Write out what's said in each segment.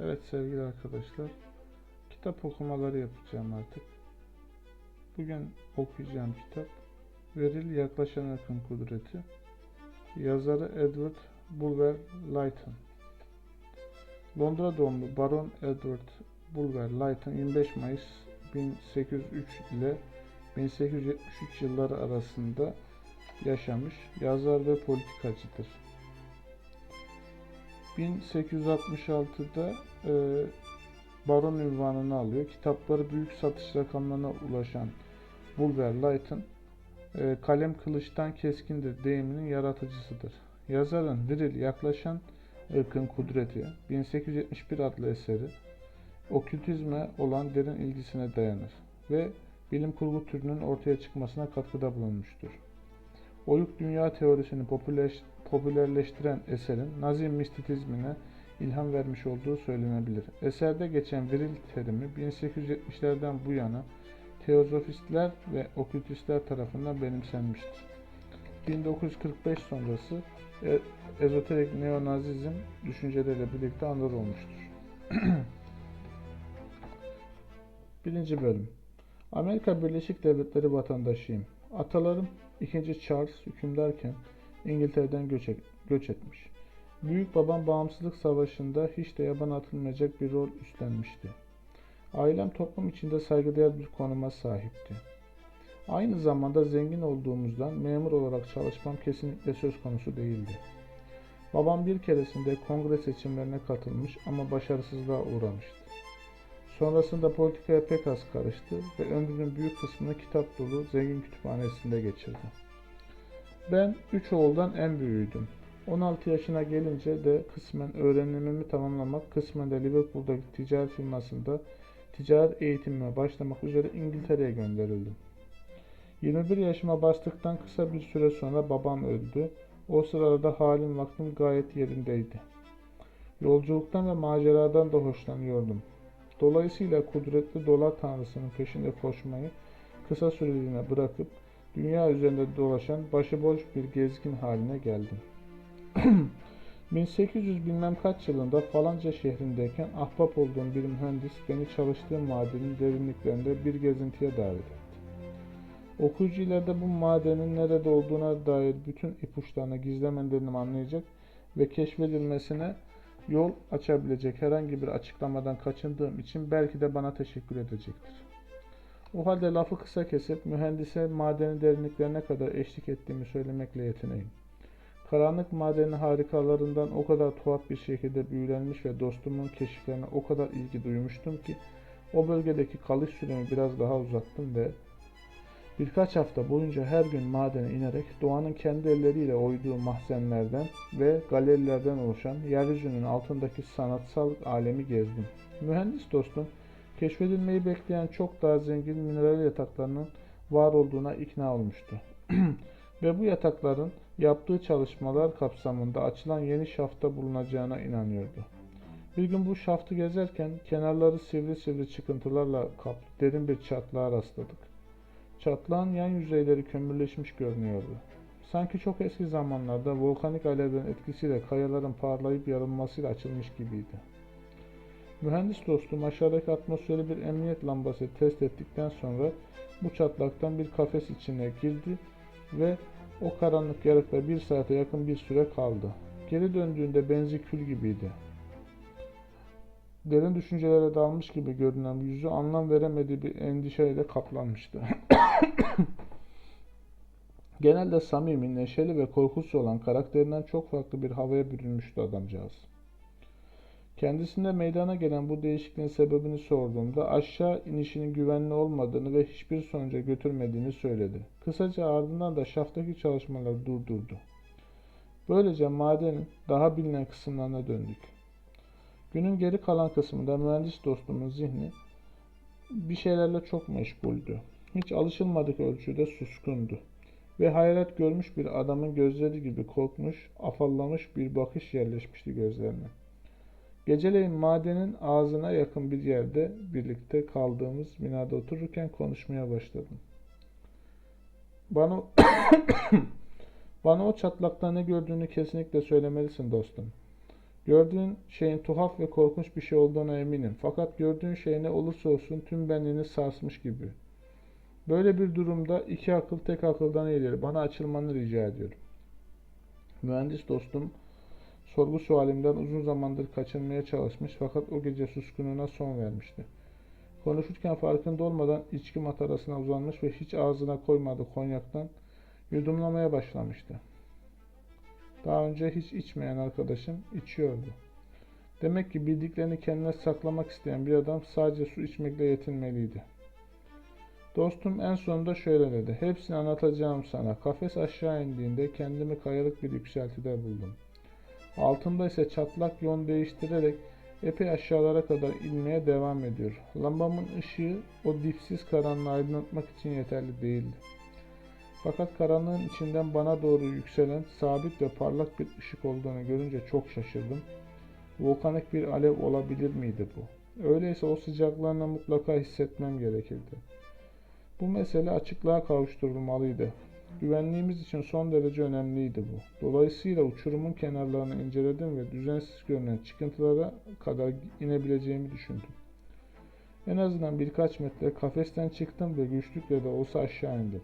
Evet sevgili arkadaşlar, kitap okumaları yapacağım artık. Bugün okuyacağım kitap Veril Yaklaşan Akın Kudreti. Yazarı Edward Bulwer Lytton. Londra doğumlu Baron Edward Bulwer Lytton 25 Mayıs 1803 ile 1873 yılları arasında yaşamış yazar ve politikacıdır. 1866'da e, baron ünvanını alıyor. Kitapları büyük satış rakamlarına ulaşan Bulwer Lytton, e, kalem kılıçtan keskindir deyiminin yaratıcısıdır. Yazarın Viril Yaklaşan Irkın Kudreti 1871 adlı eseri okültizme olan derin ilgisine dayanır ve bilim kurgu türünün ortaya çıkmasına katkıda bulunmuştur. Oyuk dünya teorisini popüler- popülerleştiren eserin Nazi mistisizmine ilham vermiş olduğu söylenebilir. Eserde geçen viril terimi 1870'lerden bu yana teozofistler ve okültistler tarafından benimsenmiştir. 1945 sonrası e- ezoterik neonazizm düşünceleriyle birlikte anlar olmuştur. Birinci bölüm Amerika Birleşik Devletleri vatandaşıyım. Atalarım 2. Charles hükümdarken İngiltere'den göç, göç etmiş. Büyük babam bağımsızlık savaşında hiç de yaban atılmayacak bir rol üstlenmişti. Ailem toplum içinde saygıdeğer bir konuma sahipti. Aynı zamanda zengin olduğumuzdan memur olarak çalışmam kesinlikle söz konusu değildi. Babam bir keresinde kongre seçimlerine katılmış ama başarısızlığa uğramıştı. Sonrasında politikaya pek az karıştı ve ömrünün büyük kısmını kitap dolu zengin kütüphanesinde geçirdi. Ben üç oğuldan en büyüğüydüm. 16 yaşına gelince de kısmen öğrenimimi tamamlamak, kısmen de Liverpool'daki ticaret firmasında ticaret eğitimime başlamak üzere İngiltere'ye gönderildim. 21 yaşıma bastıktan kısa bir süre sonra babam öldü. O sırada halim vaktim gayet yerindeydi. Yolculuktan ve maceradan da hoşlanıyordum. Dolayısıyla kudretli dolar tanrısının peşinde koşmayı kısa süreliğine bırakıp dünya üzerinde dolaşan başıboş bir gezgin haline geldim. 1800 bilmem kaç yılında falanca şehrindeyken ahbap olduğum bir mühendis beni çalıştığım madenin derinliklerinde bir gezintiye davet etti. Okuyucu ileride bu madenin nerede olduğuna dair bütün ipuçlarını gizlemelerini anlayacak ve keşfedilmesine yol açabilecek herhangi bir açıklamadan kaçındığım için belki de bana teşekkür edecektir. O halde lafı kısa kesip mühendise madenin derinliklerine kadar eşlik ettiğimi söylemekle yetineyim. Karanlık madenin harikalarından o kadar tuhaf bir şekilde büyülenmiş ve dostumun keşiflerine o kadar ilgi duymuştum ki o bölgedeki kalış süremi biraz daha uzattım ve birkaç hafta boyunca her gün madene inerek doğanın kendi elleriyle oyduğu mahzenlerden ve galerilerden oluşan yeryüzünün altındaki sanatsal alemi gezdim. Mühendis dostum keşfedilmeyi bekleyen çok daha zengin mineral yataklarının var olduğuna ikna olmuştu. ve bu yatakların yaptığı çalışmalar kapsamında açılan yeni şafta bulunacağına inanıyordu. Bir gün bu şaftı gezerken kenarları sivri sivri çıkıntılarla kaplı derin bir çatlağa rastladık. Çatlağın yan yüzeyleri kömürleşmiş görünüyordu. Sanki çok eski zamanlarda volkanik alevlerin etkisiyle kayaların parlayıp yarılmasıyla açılmış gibiydi. Mühendis dostum aşağıdaki atmosferi bir emniyet lambası test ettikten sonra bu çatlaktan bir kafes içine girdi ve o karanlık yarıkta bir saate yakın bir süre kaldı. Geri döndüğünde benzi kül gibiydi. Derin düşüncelere dalmış gibi görünen yüzü anlam veremediği bir endişeyle kaplanmıştı. Genelde samimi, neşeli ve korkusuz olan karakterinden çok farklı bir havaya bürünmüştü adamcağız. Kendisinde meydana gelen bu değişikliğin sebebini sorduğumda aşağı inişinin güvenli olmadığını ve hiçbir sonuca götürmediğini söyledi. Kısaca ardından da şaftaki çalışmaları durdurdu. Böylece madenin daha bilinen kısımlarına döndük. Günün geri kalan kısmında mühendis dostumun zihni bir şeylerle çok meşguldü. Hiç alışılmadık ölçüde suskundu. Ve hayret görmüş bir adamın gözleri gibi korkmuş, afallamış bir bakış yerleşmişti gözlerine. Geceleyin madenin ağzına yakın bir yerde birlikte kaldığımız binada otururken konuşmaya başladım. Bana bana o çatlakta ne gördüğünü kesinlikle söylemelisin dostum. Gördüğün şeyin tuhaf ve korkunç bir şey olduğuna eminim. Fakat gördüğün şey ne olursa olsun tüm benliğini sarsmış gibi. Böyle bir durumda iki akıl tek akıldan iyidir. Bana açılmanı rica ediyorum. Mühendis dostum sorgu sualimden uzun zamandır kaçınmaya çalışmış fakat o gece suskunluğuna son vermişti. Konuşurken farkında olmadan içki matarasına uzanmış ve hiç ağzına koymadığı konyaktan yudumlamaya başlamıştı. Daha önce hiç içmeyen arkadaşım içiyordu. Demek ki bildiklerini kendine saklamak isteyen bir adam sadece su içmekle yetinmeliydi. Dostum en sonunda şöyle dedi. Hepsini anlatacağım sana. Kafes aşağı indiğinde kendimi kayalık bir yükseltide buldum. Altında ise çatlak yön değiştirerek epey aşağılara kadar inmeye devam ediyor. Lambamın ışığı o dipsiz karanlığı aydınlatmak için yeterli değildi. Fakat karanlığın içinden bana doğru yükselen sabit ve parlak bir ışık olduğunu görünce çok şaşırdım. Volkanik bir alev olabilir miydi bu? Öyleyse o sıcaklığını mutlaka hissetmem gerekirdi. Bu mesele açıklığa kavuşturulmalıydı. Güvenliğimiz için son derece önemliydi bu. Dolayısıyla uçurumun kenarlarını inceledim ve düzensiz görünen çıkıntılara kadar inebileceğimi düşündüm. En azından birkaç metre kafesten çıktım ve güçlükle de olsa aşağı indim.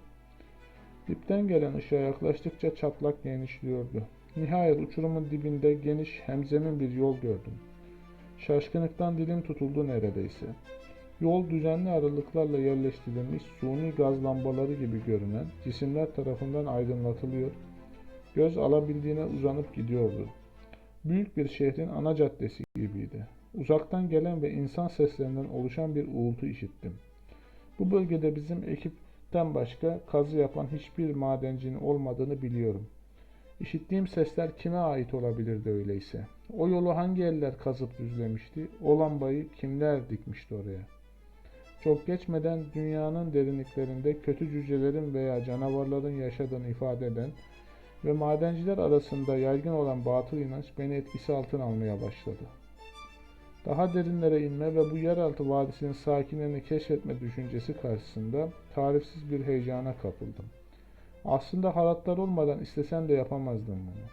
Dipten gelen ışığa yaklaştıkça çatlak genişliyordu. Nihayet uçurumun dibinde geniş hemzemin bir yol gördüm. Şaşkınlıktan dilim tutuldu neredeyse. Yol düzenli aralıklarla yerleştirilmiş suni gaz lambaları gibi görünen cisimler tarafından aydınlatılıyor, göz alabildiğine uzanıp gidiyordu. Büyük bir şehrin ana caddesi gibiydi. Uzaktan gelen ve insan seslerinden oluşan bir uğultu işittim. Bu bölgede bizim ekipten başka kazı yapan hiçbir madencinin olmadığını biliyorum. İşittiğim sesler kime ait olabilirdi öyleyse? O yolu hangi eller kazıp düzlemişti? O lambayı kimler dikmişti oraya? Çok geçmeden dünyanın derinliklerinde kötü cücelerin veya canavarların yaşadığını ifade eden ve madenciler arasında yaygın olan batıl inanç beni etkisi altına almaya başladı. Daha derinlere inme ve bu yeraltı vadisinin sakinlerini keşfetme düşüncesi karşısında tarifsiz bir heyecana kapıldım. Aslında halatlar olmadan istesem de yapamazdım bunu.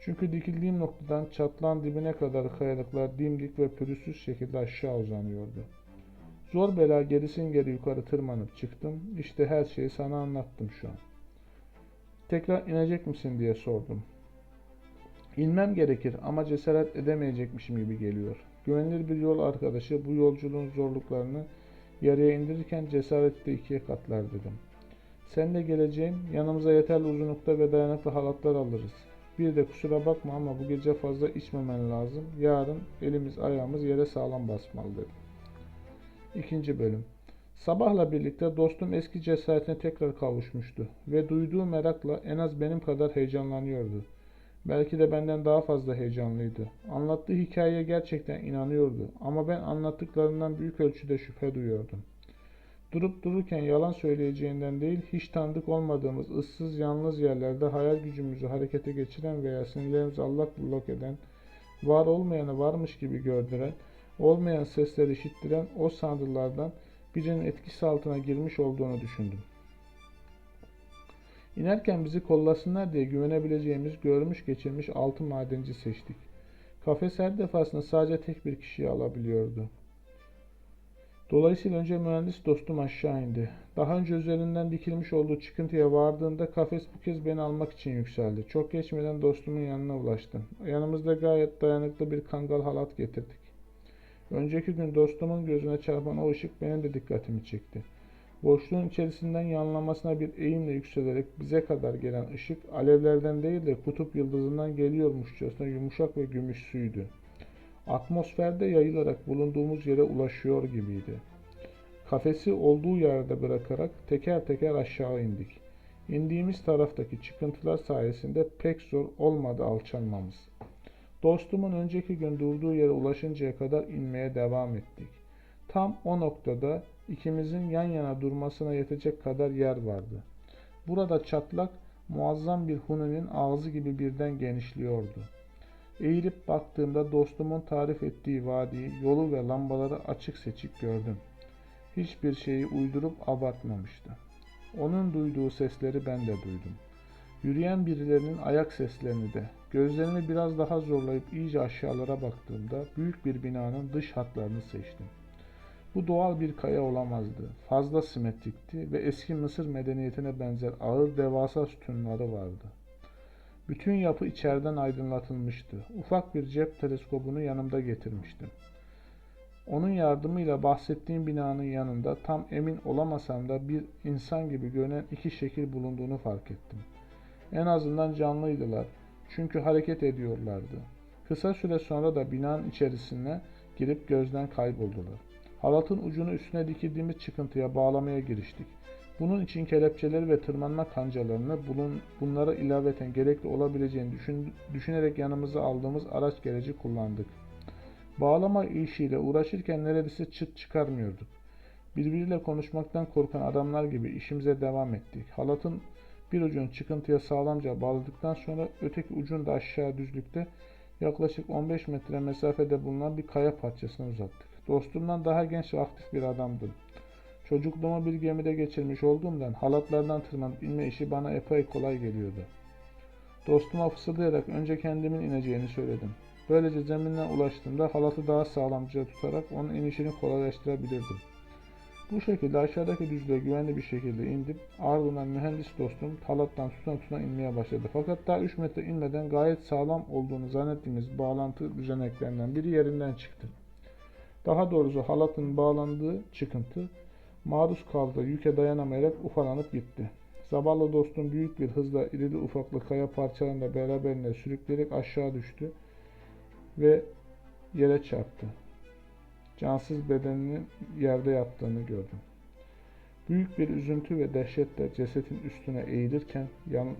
Çünkü dikildiğim noktadan çatlağın dibine kadar kayalıklar dimdik ve pürüzsüz şekilde aşağı uzanıyordu. Zor bela gerisin geri yukarı tırmanıp çıktım. İşte her şeyi sana anlattım şu an. Tekrar inecek misin diye sordum. İnmem gerekir ama cesaret edemeyecekmişim gibi geliyor. Güvenilir bir yol arkadaşı bu yolculuğun zorluklarını yarıya indirirken cesareti ikiye katlar dedim. Sen de geleceğim, yanımıza yeterli uzunlukta ve dayanıklı halatlar alırız. Bir de kusura bakma ama bu gece fazla içmemen lazım. Yarın elimiz ayağımız yere sağlam basmalı dedim. İkinci bölüm. Sabahla birlikte dostum eski cesaretine tekrar kavuşmuştu ve duyduğu merakla en az benim kadar heyecanlanıyordu. Belki de benden daha fazla heyecanlıydı. Anlattığı hikayeye gerçekten inanıyordu ama ben anlattıklarından büyük ölçüde şüphe duyuyordum. Durup dururken yalan söyleyeceğinden değil, hiç tanıdık olmadığımız ıssız yalnız yerlerde hayal gücümüzü harekete geçiren veya sinirlerimizi allak bullak eden, var olmayanı varmış gibi gördüren, olmayan sesler işittiren o sanrılardan birinin etkisi altına girmiş olduğunu düşündüm. İnerken bizi kollasınlar diye güvenebileceğimiz görmüş geçirmiş altı madenci seçtik. Kafes her defasında sadece tek bir kişiyi alabiliyordu. Dolayısıyla önce mühendis dostum aşağı indi. Daha önce üzerinden dikilmiş olduğu çıkıntıya vardığında kafes bu kez beni almak için yükseldi. Çok geçmeden dostumun yanına ulaştım. Yanımızda gayet dayanıklı bir kangal halat getirdik. Önceki gün dostumun gözüne çarpan o ışık benim de dikkatimi çekti. Boşluğun içerisinden yanlamasına bir eğimle yükselerek bize kadar gelen ışık alevlerden değil de kutup yıldızından geliyormuşçasına yumuşak ve gümüşsüydü. Atmosferde yayılarak bulunduğumuz yere ulaşıyor gibiydi. Kafesi olduğu yerde bırakarak teker teker aşağı indik. İndiğimiz taraftaki çıkıntılar sayesinde pek zor olmadı alçalmamız. Dostumun önceki gün durduğu yere ulaşıncaya kadar inmeye devam ettik. Tam o noktada ikimizin yan yana durmasına yetecek kadar yer vardı. Burada çatlak muazzam bir huninin ağzı gibi birden genişliyordu. Eğilip baktığımda dostumun tarif ettiği vadiyi, yolu ve lambaları açık seçik gördüm. Hiçbir şeyi uydurup abartmamıştı. Onun duyduğu sesleri ben de duydum. Yürüyen birilerinin ayak seslerini de, Gözlerimi biraz daha zorlayıp iyice aşağılara baktığımda büyük bir binanın dış hatlarını seçtim. Bu doğal bir kaya olamazdı. Fazla simetrikti ve eski Mısır medeniyetine benzer ağır devasa sütunları vardı. Bütün yapı içeriden aydınlatılmıştı. Ufak bir cep teleskobunu yanımda getirmiştim. Onun yardımıyla bahsettiğim binanın yanında tam emin olamasam da bir insan gibi görünen iki şekil bulunduğunu fark ettim. En azından canlıydılar. Çünkü hareket ediyorlardı. Kısa süre sonra da binanın içerisine girip gözden kayboldular. Halatın ucunu üstüne dikildiğimiz çıkıntıya bağlamaya giriştik. Bunun için kelepçeleri ve tırmanma kancalarını bulun, bunlara ilaveten gerekli olabileceğini düşün, düşünerek yanımıza aldığımız araç gereci kullandık. Bağlama işiyle uğraşırken neredeyse çıt çıkarmıyorduk. Birbiriyle konuşmaktan korkan adamlar gibi işimize devam ettik. Halatın bir ucunu çıkıntıya sağlamca bağladıktan sonra öteki ucunu da aşağı düzlükte yaklaşık 15 metre mesafede bulunan bir kaya parçasına uzattık. Dostumdan daha genç ve aktif bir adamdım. Çocukluğumu bir gemide geçirmiş olduğumdan halatlardan tırmanıp inme işi bana epey kolay geliyordu. Dostuma fısıldayarak önce kendimin ineceğini söyledim. Böylece zeminden ulaştığımda halatı daha sağlamca tutarak onun inişini kolaylaştırabilirdim. Bu şekilde aşağıdaki düzlüğe güvenli bir şekilde indim. Ardından mühendis dostum halattan tutuna tutuna inmeye başladı. Fakat daha 3 metre inmeden gayet sağlam olduğunu zannettiğimiz bağlantı düzeneklerinden biri yerinden çıktı. Daha doğrusu halatın bağlandığı çıkıntı maruz kaldığı yüke dayanamayarak ufalanıp gitti. Zavallı dostum büyük bir hızla irili ufaklı kaya parçalarını da beraberinde sürükleyerek aşağı düştü ve yere çarptı. Cansız bedeninin yerde yattığını gördüm. Büyük bir üzüntü ve dehşetle cesetin üstüne eğilirken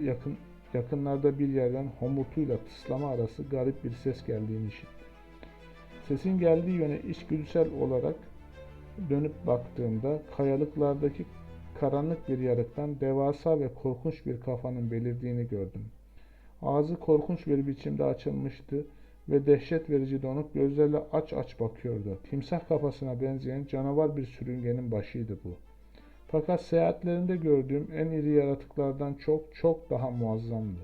yakın yakınlarda bir yerden homurtuyla tıslama arası garip bir ses geldiğini işittim. Sesin geldiği yöne içgüdüsel olarak dönüp baktığımda kayalıklardaki karanlık bir yarıktan devasa ve korkunç bir kafanın belirdiğini gördüm. Ağzı korkunç bir biçimde açılmıştı ve dehşet verici donuk gözlerle aç aç bakıyordu. Timsah kafasına benzeyen canavar bir sürüngenin başıydı bu. Fakat seyahatlerinde gördüğüm en iri yaratıklardan çok çok daha muazzamdı.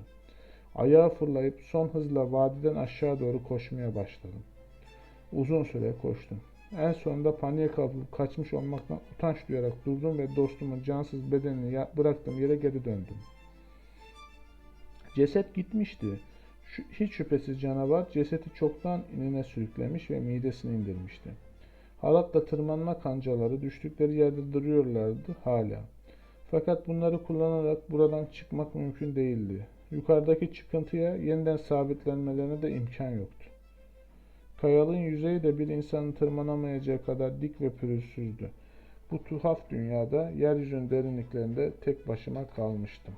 Ayağa fırlayıp son hızla vadiden aşağı doğru koşmaya başladım. Uzun süre koştum. En sonunda paniğe kapılıp kaçmış olmaktan utanç duyarak durdum ve dostumun cansız bedenini bıraktığım yere geri döndüm. Ceset gitmişti. Hiç şüphesiz canavar cesedi çoktan inine sürüklemiş ve midesine indirmişti. Halatla tırmanma kancaları düştükleri yerde duruyorlardı hala. Fakat bunları kullanarak buradan çıkmak mümkün değildi. Yukarıdaki çıkıntıya yeniden sabitlenmelerine de imkan yoktu. Kayalığın yüzeyi de bir insanın tırmanamayacağı kadar dik ve pürüzsüzdü. Bu tuhaf dünyada yeryüzünün derinliklerinde tek başıma kalmıştım.